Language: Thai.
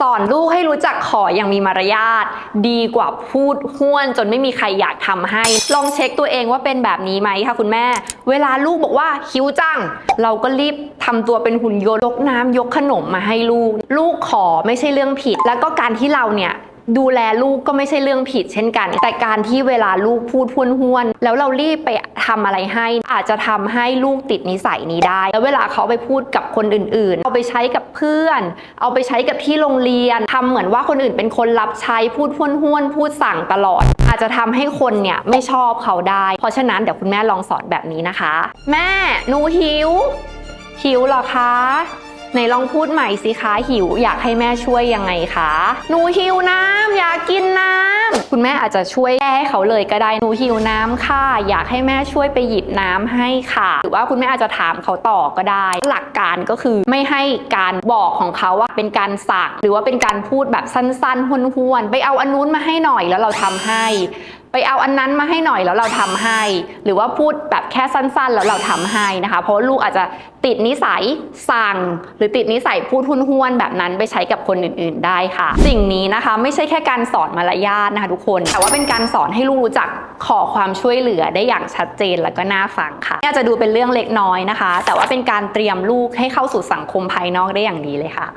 สอนลูกให้รู้จักขออย่างมีมารยาทดีกว่าพูดห้วนจนไม่มีใครอยากทำให้ ลองเช็คตัวเองว่าเป็นแบบนี้ไหมคะคุณแม่ เวลาลูกบอกว่าหิวจัง เราก็รีบทำตัวเป็นหุ่นยนต์ยกน้ำยกขนมมาให้ลูก ลูกขอไม่ใช่เรื่องผิด แล้วก็การที่เราเนี่ย ดูแลลูกก็ไม่ใช่เรื่องผิดเช่นกัน แต่การที่เวลาลูกพูดพ้วนห้วนๆแล้วเรารีบไปทำอะไรให้ อาจจะทำให้ลูกติดนิสัยนี้ได้ แล้วเวลาเขาไปพูดกับคนอื่น ๆ เอาไปใช้กับเพื่อน เอาไปใช้กับที่โรงเรียนทำเหมือนว่าคนอื่นเป็นคนรับใช้พูดพ้วนห้วนๆพูดสั่งตลอด อาจจะทำให้คนเนี่ยไม่ชอบเขาได้ เพราะฉะนั้นเดี๋ยวคุณแม่ลองสอนแบบนี้นะคะ แม่หนูหิวหิวเหรอคะ ไหนลองพูดใหม่สิคะหิว อยากให้แม่ช่วยยังไงคะ หนูหิวน้ำอยากกินน้ำคุณแม่อาจจะช่วยแก้ให้เขาเลยก็ได้หนูหิวน้ำค่ะ อยากให้แม่ช่วยไปหยิบน้ำให้ค่ะ หรือว่าคุณแม่อาจจะถามเขาต่อก็ได้ หลักการก็คือไม่ให้การบอกของเขาว่าเป็นการสั่งหรือว่าเป็นการพูดแบบสั้นๆห้วนๆไปเอาอันนู้นมาให้หน่อยแล้วเราทำให้ ไปเอาอันนั้นมาให้หน่อยแล้วเราทำให้ หรือว่าพูดแบบแค่สั้นๆ แล้วเราทำให้นะคะ เพราะลูกอาจจะติดนิสัยสั่ง หรือติดนิสัยพูดห้วนๆแบบนั้นไปใช้กับคนอื่นๆได้ค่ะ สิ่งนี้นะคะไม่ใช่แค่การสอนมารยาทนะคะทุกคน แต่ว่าเป็นการสอนให้ลูกรู้จักขอความช่วยเหลือได้อย่างชัดเจนแล้วก็น่าฟังค่ะอาจจะดูเป็นเรื่องเล็กน้อยนะคะ แต่ว่าเป็นการเตรียมลูกให้เข้าสู่สังคมภายนอกได้อย่างดีเลยค่ะ